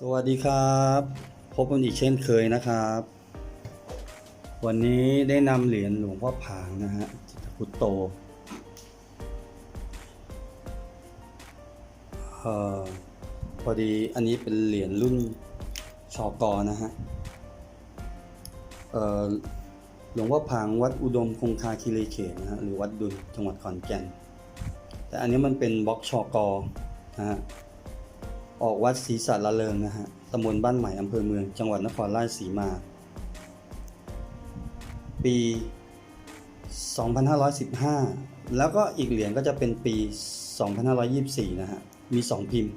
สวัสดีครับ พบกันอีกเช่นเคยนะครับ วันนี้ได้นำเหรียญหลวงพ่อผางนะฮะจิตพุตโตเอ่อพอดีอันนี้เป็นเหรียญรุ่นชอกอนะฮะเอ่อหลวงพ่อผางวัดอุดมคงคาคิรีเขตนะฮะหรือวัดดุลจังหวัดขอนแก่น แต่อันนี้มันเป็นบล็อกชอกอนะฮะ ออกวัดศรีสัตละเริงนะฮะตำบลบ้านใหม่อำเภอเมือง จังหวัดนครราชสีมา ปี 2515 แล้วก็อีกเหรียญก็จะเป็นปี 2524 นะฮะ มี 2 พิมพ์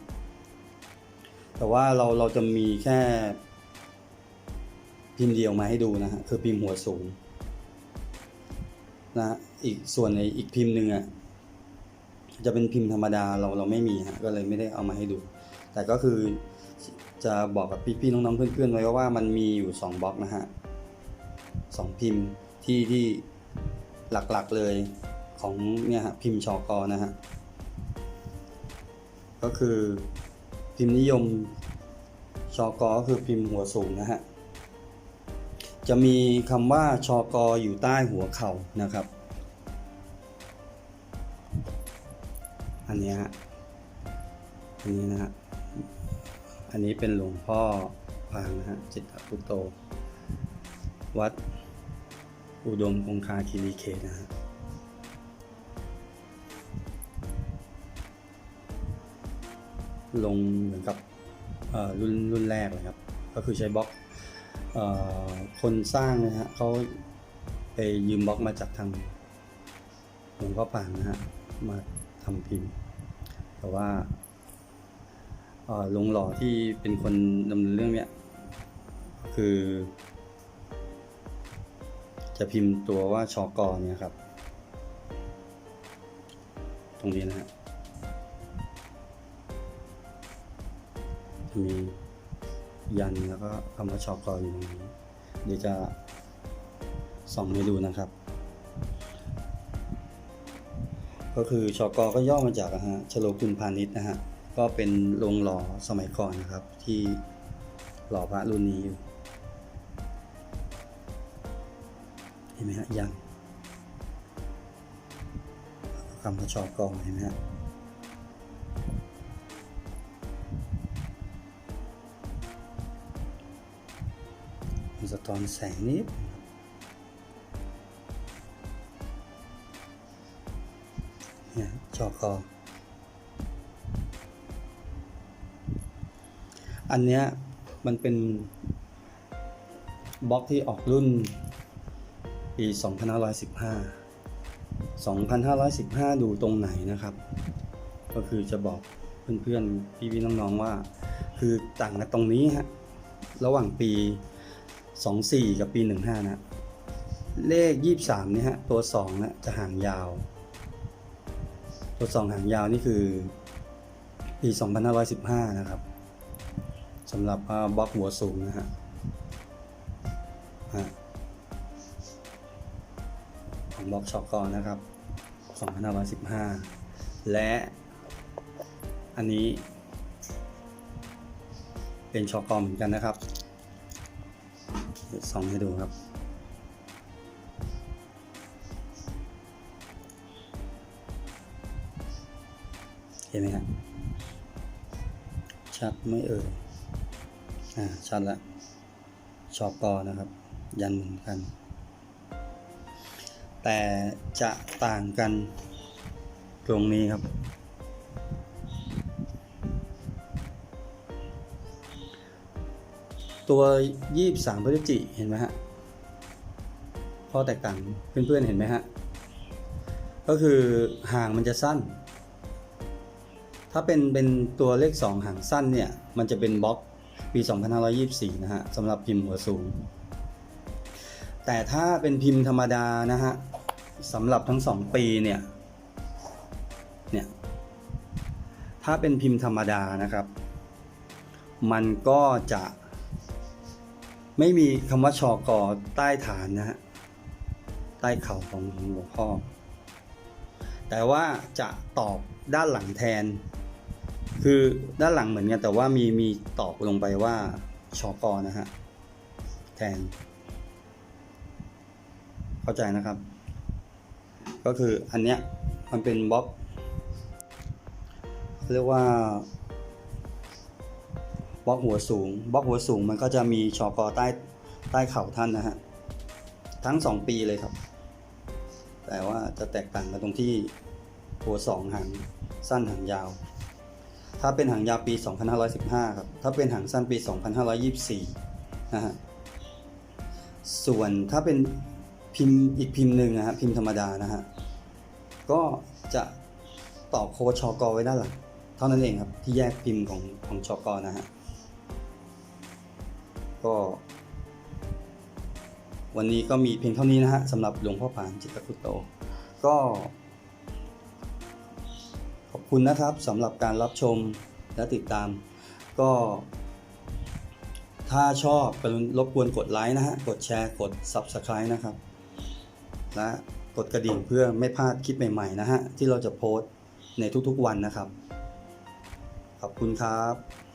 แต่ว่าเราเราจะมีแค่พิมพ์เดียวมาให้ดูนะฮะ คือพิมพ์หัวสูงนะฮะอีกส่วนในอีกพิมพ์หนึ่งอะจะเป็นพิมพ์ธรรมดาเราเราไม่มีฮะก็เลยไม่ได้เอามาให้ดู แต่ก็คือจะบอกกับพี่ๆน้องๆเพื่อนๆไว้ว่ามันมีอยู่ 2บล็อกนะฮะสองพิมพ์ที่ที่หลักๆเลยของเนี่ยฮะพิมพ์ชอกอนะฮะก็คือพิมพ์นิยมชอกอก็คือพิมพ์หัวสูงนะฮะจะมีคำว่าชอกออยู่ใต้หัวเข่านะครับ อันนี้ฮะอันนี้นะฮะ อันนี้เป็นหลวงพ่อพางนะฮะจิตตพุตโต วัดอุดมคงคาคีรีเขตนะฮะลงเหมือนกับเอ่อรุ่นรุ่นแรกเลยครับ ก็คือใช้บล็อกเอ่อคนสร้างนะฮะเขาไปยืมบล็อกมาจากทางหลวงพ่อปางนะฮะมาทำพิมพ์ แต่ว่า ลงหล่อที่เป็นคนดำเนินเรื่องเนี้ยคือ จะพิมพ์ตัวว่าชอกอเนี่ยครับ ตรงนี้นะฮะจะมียันแล้วก็คำว่าชอกออยู่ตรงนี้เดี๋ยวจะส่องให้ดูนะครับ ก็คือชอกอก็ย่อมาจากนะฮะชโลกุลพาณิชย์นะฮะ ก็เป็นโรงหล่อสมัยก่อนนะครับ ที่หล่อพระรุ่นนี้อยู่เห็นไหมฮะยังคำว่าชอกองเห็นไหมฮะมันสะท้อนแสงนิดเนี่ยจอกอ อันเนี้ยมันเป็นบล็อกที่ออกรุ่นปี 2515 2515 ดูตรงไหนนะครับ ก็คือจะบอกเพื่อนๆ พี่ๆ น้องๆ ว่า คือต่างกันตรงนี้ฮะ ระหว่างปี 24 กับปี 15 นะ เลข 23 เนี่ยฮะ ตัว2นะจะห่างยาว ตัวสองหางยาวนี่คือปี 2515 นะครับ สำหรับบล็อกหัวสูงนะฮะของบล็อกช็อกกอนนะครับ2515 และอันนี้ เป็นช็อกกอนเหมือนกันนะครับส่องให้ดูครับ เห็นไหมครับชัดไม่เอ่ย อ่าชัดล้วชอบกอนะครับ ยันเหมือนกัน แต่จะต่างกันตรงนี้ครับ ตัว 23 พฤศจิเห็นไหมฮะข้อแตกต่างเพื่อนๆเห็นไหมฮะ ก็คือห่างมันจะสั้น ถ้าเป็นเป็นตัวเลข 2 ห่างสั้นเนี่ย มันจะเป็นบล็อก ปี 2524 นะฮะสำหรับพิมพ์หัวสูง แต่ถ้าเป็นพิมพ์ธรรมดานะฮะสำหรับทั้ง 2 ปีเนี่ยเนี่ย ถ้าเป็นพิมพ์ธรรมดานะครับ มันก็จะไม่มีคำว่าชอกอใต้ฐานนะฮะใต้เข่าของหลวงพ่อ แต่ว่าจะตอบด้านหลังแทน คือด้านหลังเหมือนกันแต่ว่ามีมีตอกลงไปว่าชอกอนะฮะแทน เข้าใจนะครับ ก็คืออันเนี้ยมันเป็นบล็อกเรียกว่าบล็อกหัวสูงบล็อกหัวสูงมันก็จะมีชอกอใต้ใต้เข่าท่านนะฮะทั้งสองปีเลยครับ แต่ว่าจะแตกต่างกันตรงที่หัวสองหางสั้นหางยาว ถ้าเป็นหางยาวปี 2515 ครับ ถ้าเป็นหางสั้นปี 2524 นะฮะ ส่วนถ้าเป็นพิมพ์อีกพิมพ์หนึ่งนะฮะ พิมพ์ธรรมดานะฮะ ก็จะต่อโคชอกไว้ด้านหลังเท่านั้นเองครับ ที่แยกพิมพ์ของของชอกอนะฮะ ก็ วันนี้ก็มีเพียงเท่านี้นะฮะสำหรับหลวงพ่อผานจิตตคุตโต ก็ คุณนะครับสำหรับการรับชมและติดตาม ก็ ถ้าชอบกรุณรบกวนกดไลค์นะฮะ กดแชร์กด Subscribe นะครับ และกดกระดิ่งเพื่อไม่พลาดคลิปใหม่ๆนะฮะ ที่เราจะโพสต์ในทุกๆวันนะครับ ขอบคุณครับ